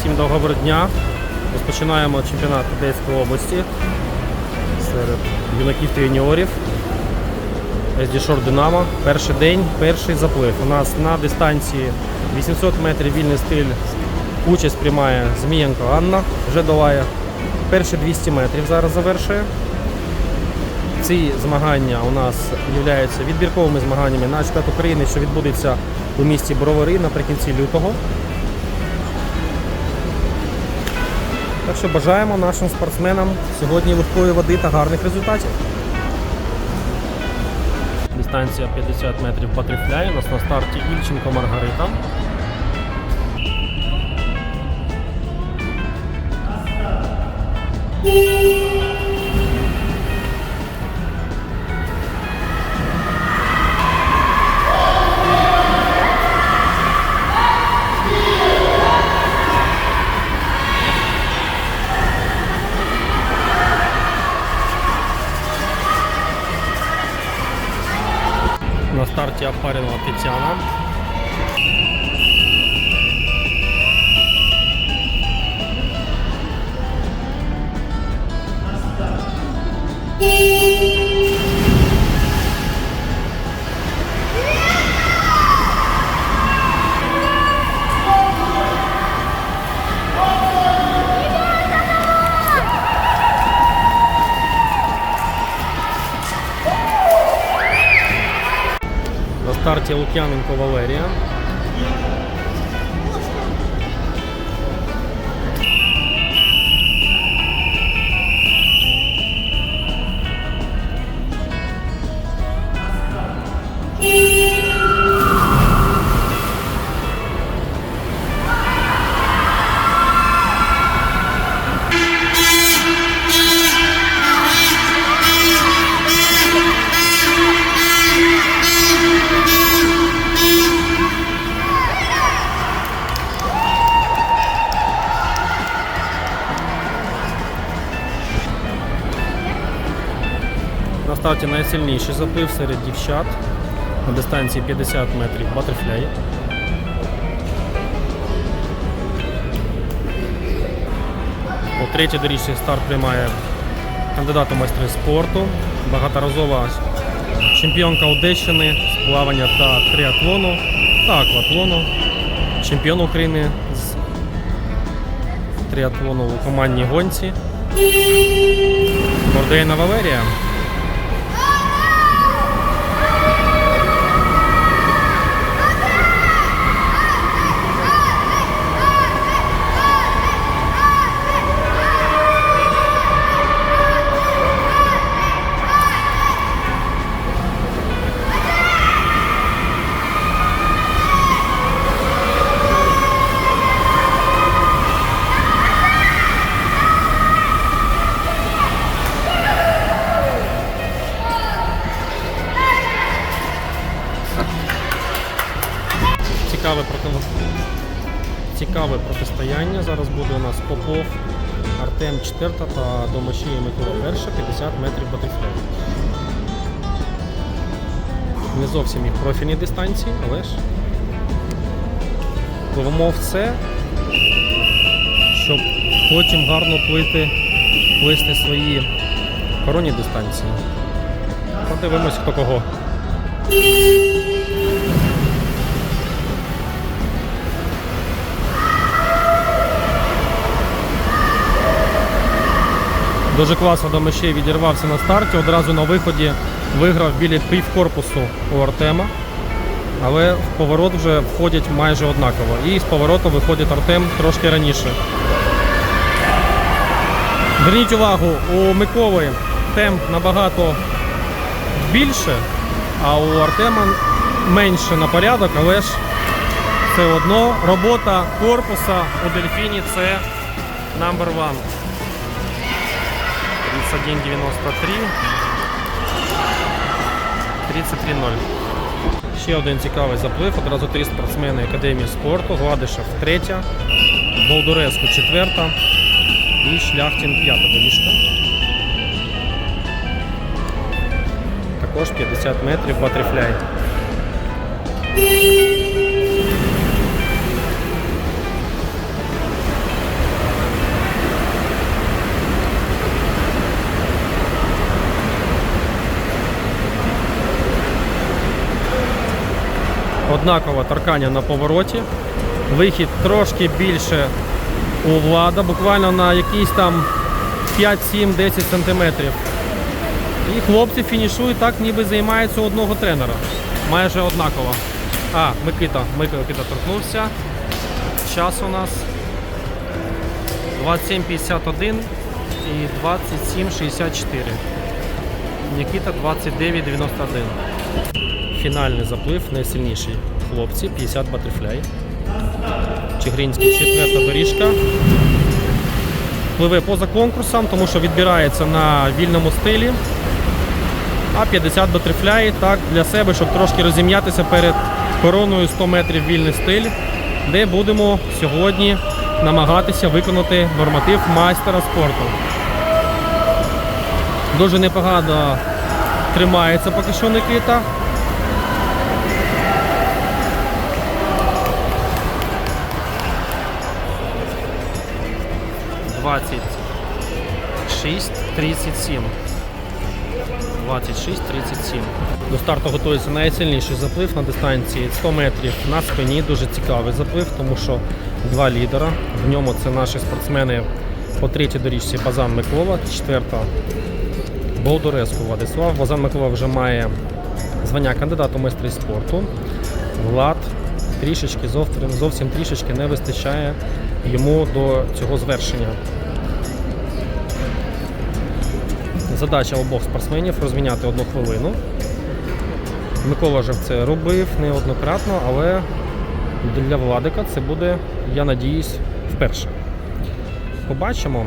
Всім доброго дня. Розпочинаємо чемпіонат Одеської області серед юнаків та юніорів. Short Динамо. Перший день, перший заплив. У нас на дистанції 800 метрів вільний стиль. Участь приймає Змієнко Анна, вже долає. Перші 200 метрів зараз завершує. Ці змагання у нас являються відбірковими змаганнями на чемпіонат України, що відбудеться у місті Бровари наприкінці лютого. Так що бажаємо нашим спортсменам сьогодні легкої води та гарних результатів. Дистанція 50 метрів батрифляє. У нас на старті Ільченко Маргарита. На старті Апарінова Тетяна. Старті Лук'яненко Валерія. Старті найсильніший заплив серед дівчат на дистанції 50 метрів батерфляй. У третій доріжці старт приймає кандидат у майстри спорту, багаторазова чемпіонка Одещини з плавання та триатлону та акватлону, чемпіон України з триатлону у командній гонці. Гордейна Валерія. М4 та до Мошії Микола Перша 50 метрів батифляй. Не зовсім їх профільні дистанції, але ж пливемо все, щоб потім гарно плити, плисти свої коронні дистанції. Подивимось хто кого. Дуже класно Домишей відірвався на старті. Одразу на виході виграв біля півкорпусу у Артема. Але в поворот вже входять майже однаково. І з повороту виходить Артем трошки раніше. Зверніть увагу, у Миколи темп набагато більше, а у Артема менше на порядок, але ж все одно робота корпуса у дельфіні це number one. 31.93 33.0 Ще один цікавий заплив. Одразу три спортсмени Академії спорту. Гладишев третя, Болдуреску четверта і Шляхтін п'ята доріжка. Також 50 метрів батрифляй. Однакове торкання на повороті. Вихід трошки більше у влада, буквально на якісь там 5, 7, 10 сантиметрів. І хлопці фінішують так, ніби займаються одного тренера. Майже однаково. А, Микита, Микита торкнувся. Час у нас 27.51 і 27.64. Нікіта 29.91. Фінальний заплив, найсильніший хлопці, 50 батерфляй. Чигринський четверта доріжка. Пливе поза конкурсом, тому що відбирається на вільному стилі. А 50 батерфляй так для себе, щоб трошки розім'ятися перед короною 100 метрів вільний стиль, де будемо сьогодні намагатися виконати норматив майстера спорту. Дуже непогано тримається поки що Никита. Двадцять шість тридцять сім. 26-37. До старту готується найсильніший заплив на дистанції 100 метрів на спині. Дуже цікавий заплив, тому що два лідера. В ньому це наші спортсмени по третій доріжці Базан Микола, четверта Болдореску Владислав. Базан Микола вже має звання кандидата у майстри спорту. Влад трішечки зовсім, зовсім трішечки не вистачає йому до цього звершення. Задача обох спортсменів розміняти одну хвилину. Микола вже це робив неоднократно, але для Владика це буде, я надіюсь, вперше. Побачимо.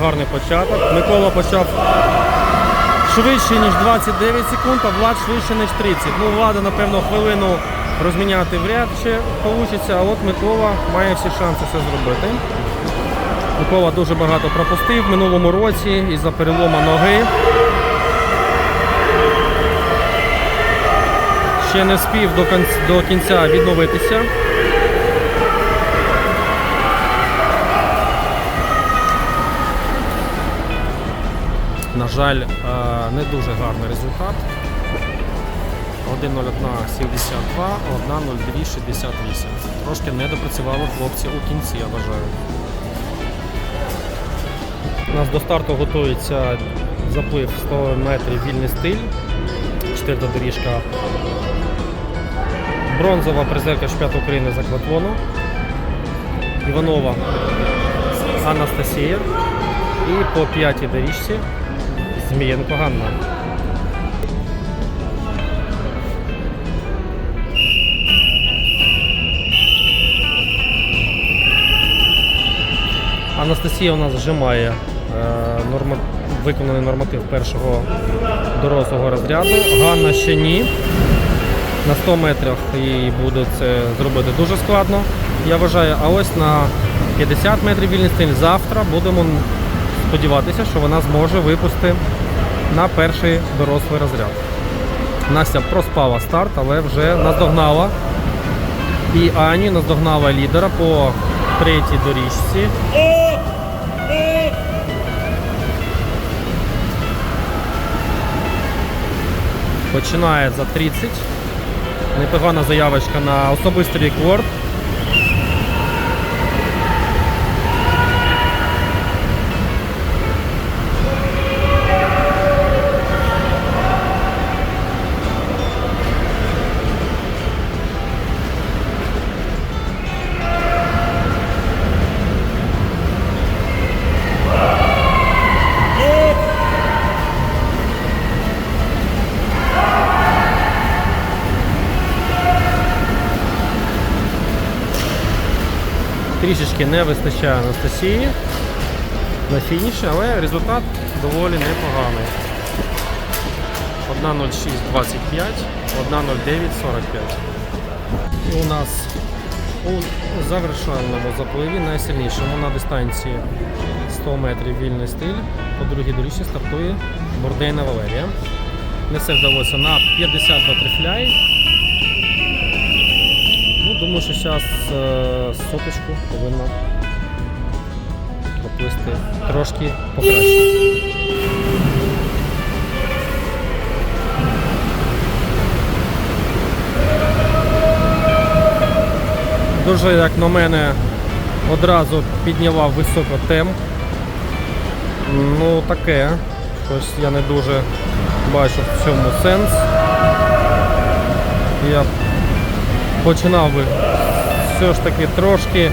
гарний початок. Микола почав швидше, ніж 29 секунд, а Влад швидше, ніж 30. Ну, Влада, напевно, хвилину розміняти вряд чи вийде, а от Микола має всі шанси це зробити. Микола дуже багато пропустив в минулому році із-за перелома ноги. Ще не спів до кінця, відновитися. На жаль, е, не дуже гарний результат. 1.01.72, 1.02.68. Трошки не допрацювали хлопці у кінці, я вважаю. У нас до старту готується заплив 100 метрів вільний стиль. Четверта доріжка. Бронзова призерка чемпіонату України з акватлону. Іванова Анастасія. І по п'ятій доріжці Змієнко Ганна. Анастасія у нас вже має е, норма... виконаний норматив першого дорослого розряду. Ганна ще ні. На 100 метрах їй буде це зробити дуже складно, я вважаю. А ось на 50 метрів вільний стиль завтра будемо сподіватися, що вона зможе випустити на перший дорослий розряд. Настя проспала старт, але вже наздогнала. І Ані наздогнала лідера по третій доріжці. Починає за 30. Непогана заявочка на особистий рекорд. Трішечки не вистачає Анастасії на фініші, але результат доволі непоганий. 1.06.25, 1.09.45. У нас у завершальному запливі найсильнішому на дистанції 100 метрів вільний стиль. По другій доріжці стартує Бордейна Валерія. Несе вдалося на 50 батерфляй. Думаю, що зараз соточку повинна проплисти трошки покраще. Дуже, як на мене, одразу підняла високо темп. Ну, таке. Щось я не дуже бачу в цьому сенс. Я починав би все ж таки трошки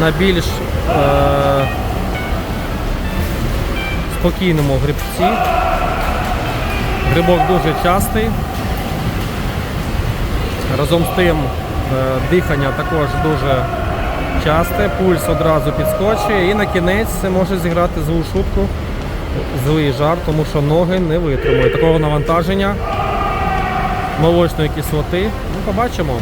на більш е- спокійному грибці. Грибок дуже частий. Разом з тим е, дихання також дуже часте, пульс одразу підскочує і на кінець це може зіграти злу шутку, злий жар, тому що ноги не витримують такого навантаження молочної кислоти. Ну, побачимо.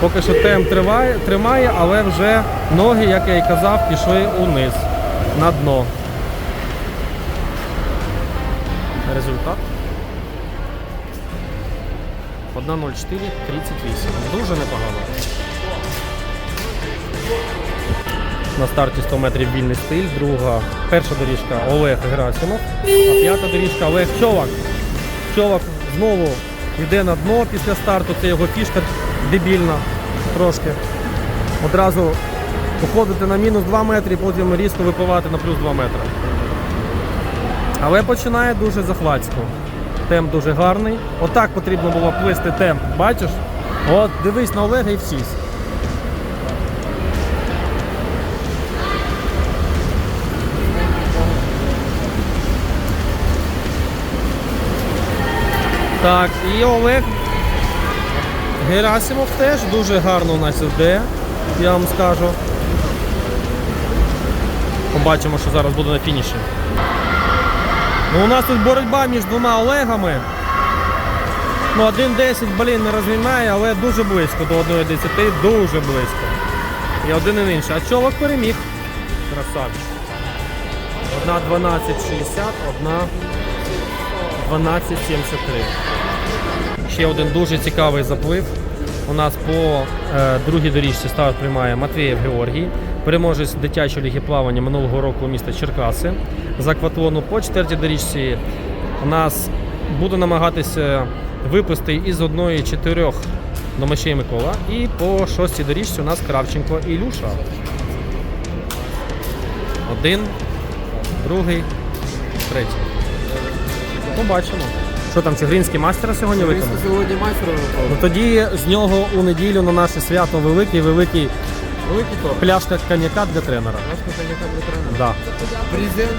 Поки що темп триває, тримає, але вже ноги, як я і казав, пішли униз на дно. Результат 1.04.38. Дуже непогано. На старті 100 метрів вільний стиль, друга, перша доріжка Олег Герасимов, а п'ята доріжка Олег Човак. Човак знову йде на дно після старту, це його фішка дебільна трошки. Одразу уходити на мінус 2 метри, потім різко випливати на плюс 2 метри. Але починає дуже захватсько. Темп дуже гарний. Отак потрібно було плисти темп. Бачиш? От дивись на Олега і всісь. Так, і Олег Герасимов теж дуже гарно у нас іде, я вам скажу. Побачимо, що зараз буде на фініші. Ну, у нас тут боротьба між двома Олегами. Ну, 1.10, блін, не розмінає, але дуже близько до 1.10, дуже близько. І один і інший. А Човок переміг. Красавчик. Одна 12.60, одна 12.73. Ще один дуже цікавий заплив. У нас по е, другій доріжці старт приймає Матвієв Георгій, переможець дитячої ліги плавання минулого року міста Черкаси з акватлону. По четвертій доріжці у нас буде намагатися випусти із одної чотирьох Домашей Микола. І по шостій доріжці у нас Кравченко і Ілюша. Один, другий, третій. Побачимо. Що там, Чигринський мастера сьогодні виконав? сьогодні майстер Ну тоді з нього у неділю на наше свято великий великий Великий топ. пляшка коньяка для тренера. Наш коньяка для тренера. Да. Презент.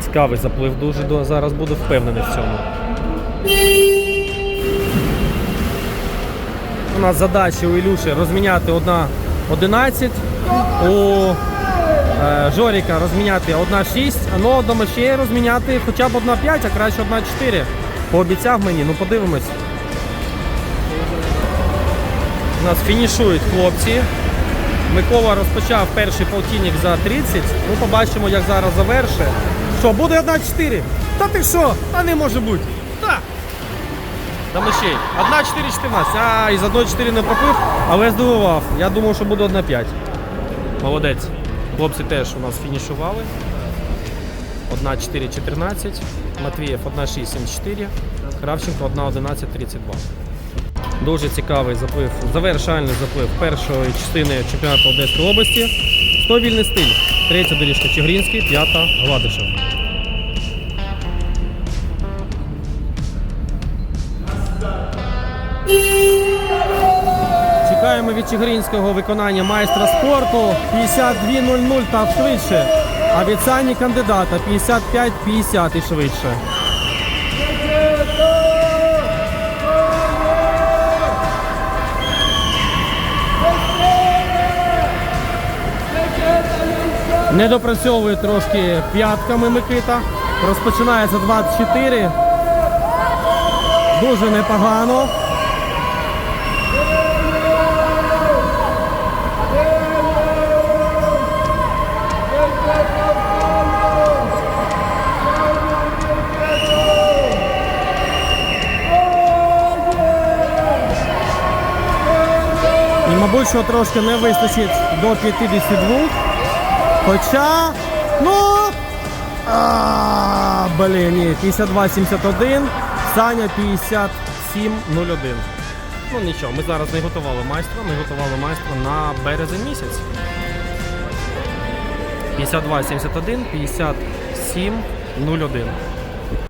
Цікавий заплив дуже до- зараз буду впевнений в цьому. У нас задача у Ілюші розміняти одна 11, у е, Жоріка розміняти 1,6, ну до Мещея розміняти хоча б 1,5, а краще 1,4. Пообіцяв мені, ну подивимось. У нас фінішують хлопці. Микола розпочав перший полтинник за 30. Ну, побачимо, як зараз завершить. Що, буде 1-4? Та ти що? Та не може бути. Та. До мишей. 1-4-14. А, із 1-4 не пропив, але здивував. Я думав, що буде 1-5. Молодець. Хлопці теж у нас фінішували. 1-4-14. Матвієв 1-6-7-4. Кравченко 1-11-32. Дуже цікавий заплив, завершальний заплив першої частини чемпіонату Одеської області. 100 вільний стиль. Третя доріжка Чигринський, п'ята Гладишев. Чекаємо від Чигиринського виконання майстра спорту 52.00 та швидше. А від Сані кандидата 55-50 і швидше. Не допрацьовує трошки п'ятками Микита. Розпочинається 24. Дуже непогано. Мабуть, що трошки не вистачить до 52. Хоча, ну. А, блін, ні, 52-71, Саня 57-01. Ну нічого, ми зараз не готували майстра, ми готували майстра на березень місяць. 52-71, 57-01.